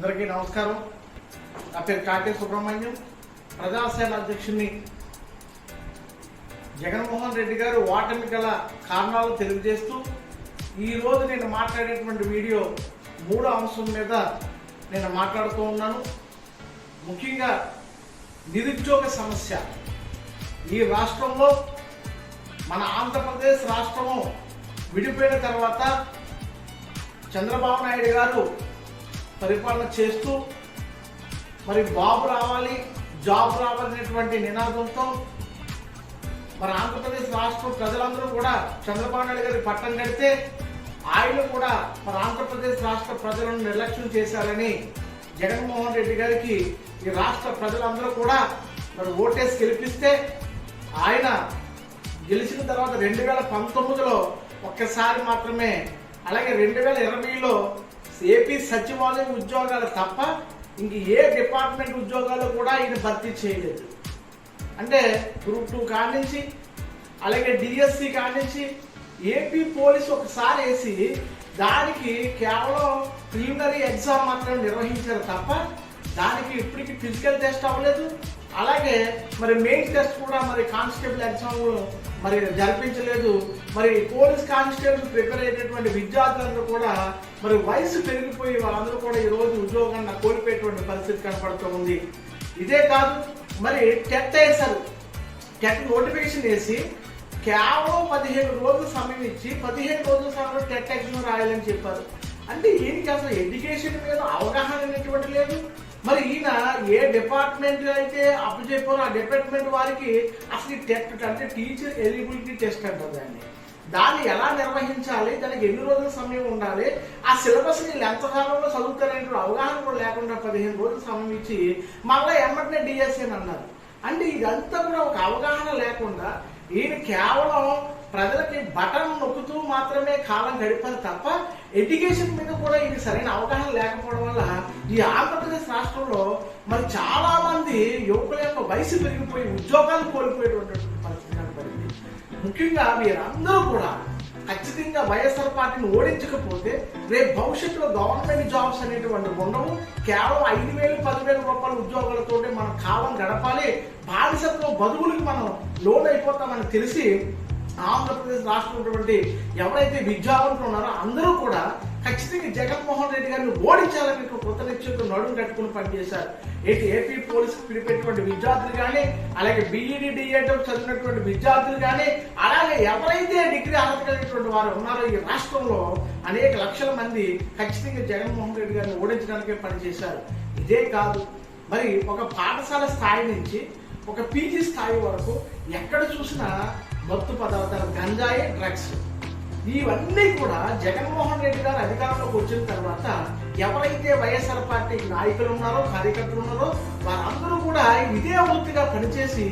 అందరికీ నమస్కారం. నా పేరు కాటే సుబ్రహ్మణ్యం. ప్రజాసేన అధ్యక్షుని జగన్మోహన్ రెడ్డి గారు ఓటమి గల కారణాలు తెలియజేస్తూ ఈ రోజు నేను మాట్లాడేటువంటి వీడియో మూడో అంశం మీద నేను మాట్లాడుతూ ఉన్నాను. ముఖ్యంగా నిరుద్యోగ సమస్య. ఈ రాష్ట్రంలో మన ఆంధ్రప్రదేశ్ రాష్ట్రము విడిపోయిన తర్వాత చంద్రబాబు నాయుడు గారు పరిపాలన చేస్తూ మరి బాబు రావాలి జాబ్ రావాలనేటువంటి నినాదంతో మరి ఆంధ్రప్రదేశ్ రాష్ట్ర ప్రజలందరూ కూడా చంద్రబాబు నాయుడు గారి పట్టం కడితే ఆయన కూడా మరి ఆంధ్రప్రదేశ్ రాష్ట్ర ప్రజలను నిర్లక్ష్యం చేశారని జగన్మోహన్ రెడ్డి గారికి ఈ రాష్ట్ర ప్రజలందరూ కూడా మరి ఓటేసి గెలిపిస్తే ఆయన గెలిచిన తర్వాత రెండు వేల పంతొమ్మిదిలో ఒక్కసారి మాత్రమే అలాగే రెండు వేల ఇరవైలో ఏపీ సచివాలయం ఉద్యోగాలు తప్ప ఇంక ఏ డిపార్ట్మెంట్ ఉద్యోగాలు కూడా ఈయన భర్తీ చేయలేదు. అంటే గ్రూప్ టూ కానించి అలాగే డిఎస్సి కానించి ఏపీ పోలీస్ ఒకసారి వేసి దానికి కేవలం ప్రిలిమినరీ ఎగ్జామ్ మాత్రం నిర్వహించారు తప్ప దానికి ఇప్పటికి ఫిజికల్ టెస్ట్ అవ్వలేదు. అలాగే మరి మెయిన్ టెస్ట్ కూడా మరి కానిస్టేబుల్ ఎగ్జామ్ మరి జరిపించలేదు. మరి పోలీస్ కానిస్టేబుల్ ప్రిపేర్ అయ్యేటటువంటి విద్యార్థులందరూ కూడా మరి వయసు పెరిగిపోయి వాళ్ళందరూ కూడా ఈ రోజు ఉద్యోగాన్ని కోల్పోయేటువంటి పరిస్థితి కనపడుతూ ఉంది. ఇదే కాదు మరి టెట్ వేశారు. టెట్ నోటిఫికేషన్ వేసి కేవలం పదిహేను రోజులు సమయం ఇచ్చి పదిహేను రోజుల సమయంలో టెట్ ఎగ్జామ్ రాయాలని చెప్పారు. అంటే ఈయనకి అసలు ఎడ్యుకేషన్ మీద అవగాహన అనేటువంటి మరి ఈయన ఏ డిపార్ట్మెంట్ అయితే అప్పు చెప్పారో ఆ డిపార్ట్మెంట్ వారికి అసలు ఈ టెట్ అంటే టీచర్ ఎలిజిబిలిటీ టెస్ట్ అంటారు దాన్ని. దాన్ని ఎలా నిర్వహించాలి? దానికి ఎన్ని రోజుల సమయం ఉండాలి? ఆ సిలబస్ వీళ్ళు ఎంత కాలంలో చదువుతారనే అవగాహన కూడా లేకుండా పదిహేను రోజులు సమయం ఇచ్చి మళ్ళీ ఎమ్మటనే డిఎస్సీ అని అన్నారు. అంటే ఇదంతా కూడా ఒక అవగాహన లేకుండా ఈయన కేవలం ప్రజలకి బటన్ నొక్కుతూ మాత్రమే కాలం గడిపారు తప్ప ఎడ్యుకేషన్ మీద కూడా ఇది సరైన అవగాహన లేకపోవడం వల్ల ఈ ఆంధ్రప్రదేశ్ రాష్ట్రంలో మరి చాలా మంది యువకుల యొక్క వయసు పెరిగిపోయి ఉద్యోగాలు కోల్పోయేటువంటి పరిస్థితి కనపడింది. ముఖ్యంగా మీరందరూ కూడా ఖచ్చితంగా వైఎస్ఆర్ పార్టీని ఓడించకపోతే రేపు భవిష్యత్తులో గవర్నమెంట్ జాబ్స్ అనేటువంటి ఉండవు కేవలం ఐదు వేలు పదివేల రూపాయల ఉద్యోగాలతోటి మనం కాలం గడపాలి. బానిసత్వం బదువులకు మనం లోన్ అయిపోతామని తెలిసి ఆంధ్రప్రదేశ్ రాష్ట్రం ఉన్నటువంటి ఎవరైతే విద్యావంతులు ఉన్నారో అందరూ కూడా ఖచ్చితంగా జగన్మోహన్ రెడ్డి గారిని ఓడించాలని కృతనిశ్చయంతో నడుము కట్టుకుని పనిచేశారు. ఏంటి ఏపీ పోలీస్ పిలిపెట్టినటువంటి విద్యార్థులు కానీ అలాగే బీఈడి డిఏడ్ చదివినటువంటి విద్యార్థులు కానీ అలాగే ఎవరైతే డిగ్రీ అర్హత కలిగినటువంటి వారు ఉన్నారో ఈ రాష్ట్రంలో అనేక లక్షల మంది ఖచ్చితంగా జగన్మోహన్ రెడ్డి గారిని ఓడించడానికే పనిచేశారు. ఇదే కాదు మరి ఒక పాఠశాల స్థాయి నుంచి ఒక పీజీ స్థాయి వరకు ఎక్కడ చూసినా మత్తు పదార్థాలు గంజాయి డ్రగ్స్. ఇవన్నీ కూడా జగన్మోహన్ రెడ్డి గారు అధికారంలోకి వచ్చిన తర్వాత ఎవరైతే వైఎస్ఆర్ పార్టీ నాయకులు ఉన్నారో కార్యకర్తలు ఉన్నారో వారందరూ కూడా ఇదే వృత్తిగా పనిచేసి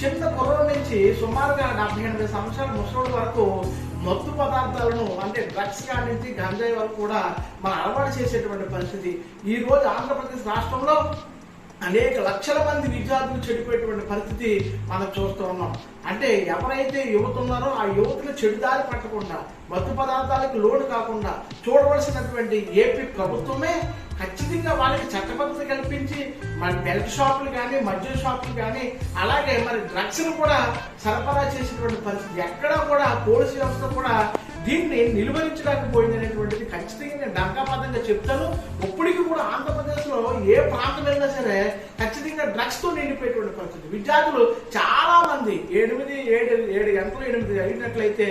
చిన్న కుర్ర నుంచి సుమారుగా డెబ్బై ఎనభై సంవత్సరాల ముసలి వరకు మత్తు పదార్థాలను అంటే డ్రగ్స్ కానించి గంజాయి వరకు కూడా మనం అలవాటు చేసేటువంటి పరిస్థితి. ఈ రోజు ఆంధ్రప్రదేశ్ రాష్ట్రంలో అనేక లక్షల మంది విద్యార్థులు చెడిపోయేటువంటి పరిస్థితి మనం చూస్తూ ఉన్నాం. అంటే ఎవరైతే యువత ఉన్నారో ఆ యువతను చెడుదారి పట్టకుండా మత్తు పదార్థాలకు లోను కాకుండా చూడవలసినటువంటి ఏపీ ప్రభుత్వమే ఖచ్చితంగా వాళ్ళకి చట్టబద్ధత కల్పించి మరి బెల్ట్ షాపులు కానీ మద్యం షాపులు కానీ అలాగే మరి డ్రగ్స్ను కూడా సరఫరా చేసినటువంటి పరిస్థితి ఎక్కడా కూడా పోలీసు వ్యవస్థ కూడా దీన్ని నిలువరించలేకపోయింది అనేటువంటిది ఖచ్చితంగా నేను డంకాపాతంగా చెప్తాను. ఇప్పటికీ కూడా ఆంధ్రప్రదేశ్లో ఏ ప్రాంతమైనా సరే ఖచ్చితంగా డ్రగ్స్తో నిండిపోయేటువంటి పరిస్థితి. విద్యార్థులు చాలా మంది ఎనిమిది ఏడు ఏడు గంటలు ఎనిమిది అయినట్లయితే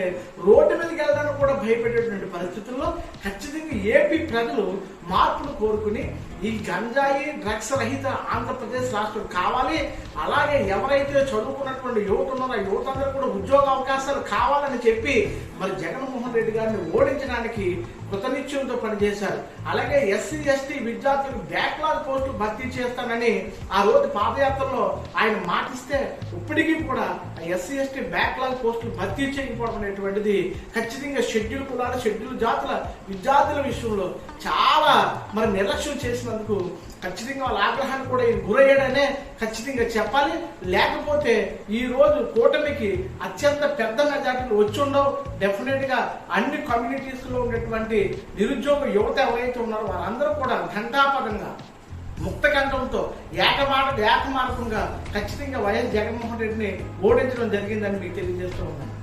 రోడ్డు మీదకి వెళ్ళడానికి కూడా భయపడేటువంటి పరిస్థితుల్లో ఖచ్చితంగా ఏపీ ప్రజలు మార్పులు కోరుకుని ఈ గంజాయి డ్రగ్స్ రహిత ఆంధ్రప్రదేశ్ రాష్ట్రం కావాలి. అలాగే ఎవరైతే చదువుకున్నటువంటి యువత ఉన్నారో ఆ యువత అందరూ కూడా ఉద్యోగ అవకాశాలు కావాలని చెప్పి మరి జగన్మోహన్ రెడ్డి గారిని ఓడించడానికి కృతనిశ్చయంతో పనిచేశారు. అలాగే ఎస్సీ ఎస్టీ విద్యార్థులకు బ్యాక్లాగ్ పోస్టు భర్తీ చేస్తానని ఆ రోజు పాదయాత్రలో ఆయన మాటిస్తే ఇప్పటికీ కూడా ఎస్సీ ఎస్టీ బ్యాక్లాగ్ పోస్టులు భర్తీ చేయకపోవడం అనేటువంటిది ఖచ్చితంగా షెడ్యూల్ కులాల షెడ్యూల్ జాతుల విద్యార్థుల విషయంలో చాలా మరి నిర్లక్ష్యం చేసినందుకు ఖచ్చితంగా వాళ్ళ ఆగ్రహాన్ని కూడా గురయ్యాడనే ఖచ్చితంగా చెప్పాలి. లేకపోతే ఈ రోజు కూటమికి అత్యంత పెద్ద మెజార్టీలు వచ్చి ఉండవు. డెఫినెట్గా అన్ని కమ్యూనిటీస్లో మంది నిరుద్యోగ యువత ఎవరైతే ఉన్నారో వారందరూ కూడా ఘంటాపదంగా ముక్త కంఠంతో ఏకమాట ఏకమార్గంగా ఖచ్చితంగా వైఎస్ జగన్మోహన్ రెడ్డిని ఓడించడం జరిగిందని మీకు తెలియజేస్తూ ఉన్నాను.